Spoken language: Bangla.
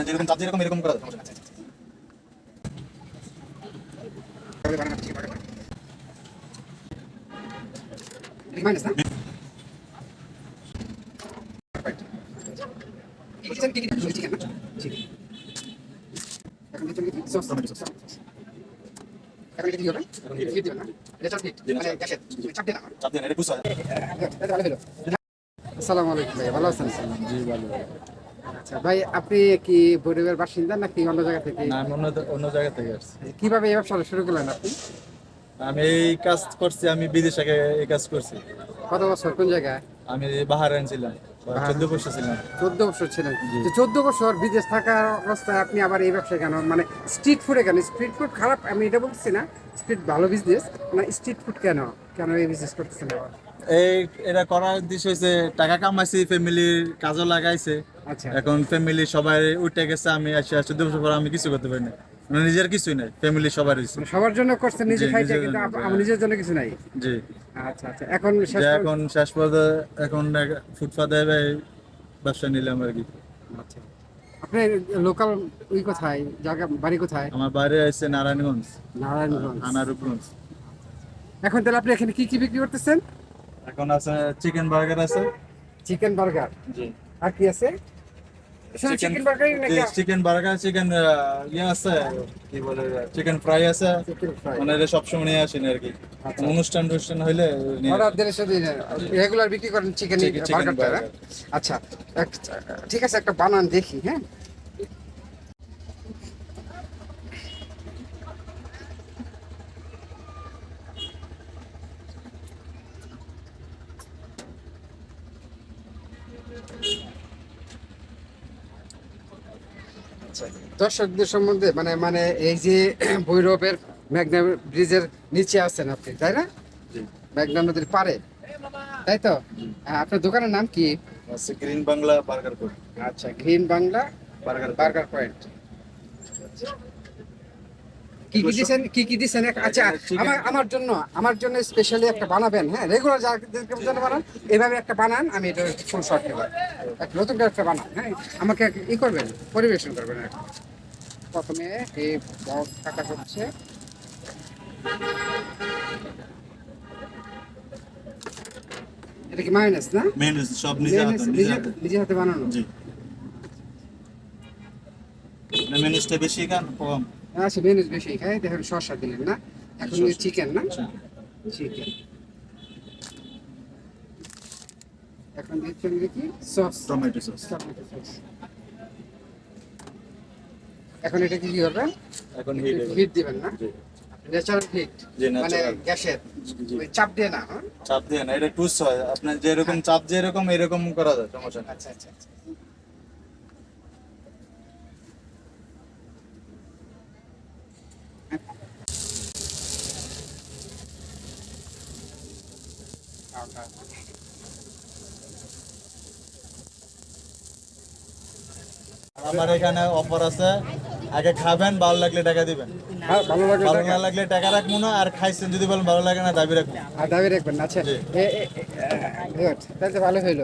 আপনার যেরকম চাপ যেরকম এরকম করা সমস্যা না না না না, না না, হলো আসসালামু আলাইকুম ভাই ভালো আছেন? জি ভালো। আচ্ছা ভাই আপনি কি বরিবের বাসিন্দা নাকি অন্য জায়গা থেকে? না আমি অন্য অন্য জায়গা থেকে আসছি। কীভাবে এই ব্যবসাটা শুরু করলেন আপনি? আমি এই কাজ করছি আমি বিদেশে এই কাজ করছি। কত বছর? কোন জায়গায়? আমি বাহারাইন ছিলাম চোদ্দ বছর ছিলাম। চোদ্দ বছর ছিলেন। চোদ্দ বছর বিদেশ থাকার অবস্থায় আপনি আবার এই ব্যবসায় কেন? মানে স্ট্রিট ফুডে কেন? স্ট্রিট ফুড খারাপ আমি এটা বলছি না। স্ট্রিট ভালো বিজনেস না স্ট্রিট ফুড কেন? কেন এই বিজনেস করতেছেন আবার? এই এটা করার উদ্দেশ্য হয়েছে টাকা কামাইছি ফ্যামিলির কাজও লাগাইছে। এখন ফ্যামিলি সবাই উঠে গেছে আমি আসি আর চোদ্দ বছর পর আমি কিছু করতে পারি না। মানে নিজের কিছুই নাই ফ্যামিলি সবার মানে সবার জন্য করছেন নিজে খাইতে নিজের কিন্তু। আমার নিজের জন্য কিছু নাই? জি। আচ্ছা আচ্ছা এখন শেষ এখন শেষ পর্যন্ত এখন ফুটপাতে ব্যবসা নিলাম আর কি। আচ্ছা। আপনার লোকাল ওই কোথায়? জায়গা বাড়ি কোথায়? আমার বাড়ি আছে নারায়ণগঞ্জ। নারায়ণগঞ্জ। আনারূপগঞ্জ। এখন তাহলে আপনি এখানে কি কি বিক্রি করতেছেন? এখন আছে চিকেন বার্গার আছে। চিকেন বার্গার জি। আর কি আছে? চিকেন বার্গার চিকেন ইয়ে আছে কি বলে চিকেন ফ্রাই আছে। চিকেন ফ্রাই মানে এটা সবসময় নিয়ে আসেন আর কি। আচ্ছা। অনুষ্ঠান টুষ্ঠান হইলে রেগুলার বিক্রি করেন চিকেন বার্গারটা আচ্ছা ঠিক আছে একটা বানান দেখি হ্যাঁ? দর্শকদের সম্বন্ধে মানে মানে এই যে ভৈরবের মেঘনা ব্রিজের নিচে আছেন আপনি তাই না। মেঘনা নদীর পারে তাই তো? আপনার দোকানের নাম কি? Green Bangla burger point. আচ্ছা green Bangla burger burger point. কি কি দিছেন কি কি দিছেন? এক- আচ্ছা আমার আমার জন্য আমার জন্য স্পেশালি একটা বানাবেন হ্যাঁ? রেগুলার জন্য বানান এভাবে একটা বানান আমি এটা ফুল শর্ট নেব একটা নতুন একটা বানান হ্যাঁ? আমাকে ই করবেন পরিবেশন করবেন প্রথমে এই বক্স কাটা করছে এটা কি মাইনাস না? সব নিজে হাতে, নিজে বানানো। জি। বেশি কম। আচ্ছা মেনুজ বেশি খাই দেখেন শসা দিলেন না এখন চিকেন না? আচ্ছা। চিকেন এখন দিচ্ছেন কি? Sauce tomato sauce tomato sauce এখন এটা কি কি করবেন এখন হিট দিবেন। না? জি। ন্যাচারাল হিট মানে গ্যাসের। চাপ দিয়ে না হ্যাঁ? চাপ দিয়ে না এটা টুস হয়। আপনার যেরকম চাপ যেরকম এরকম করা যায় সমস্যা নেই। আচ্ছা আচ্ছা। আচ্ছা আমার এখানে অফার আছে আগে খাবেন ভালো লাগলে টাকা দিবেন হ্যাঁ ভালো ভালো না লাগলে টাকা রাখব না আর খাইছেন যদি বলেন ভালো লাগে না দাবি রাখব আর দাবি রাখবেন আচ্ছা তাহলে ভালো হইল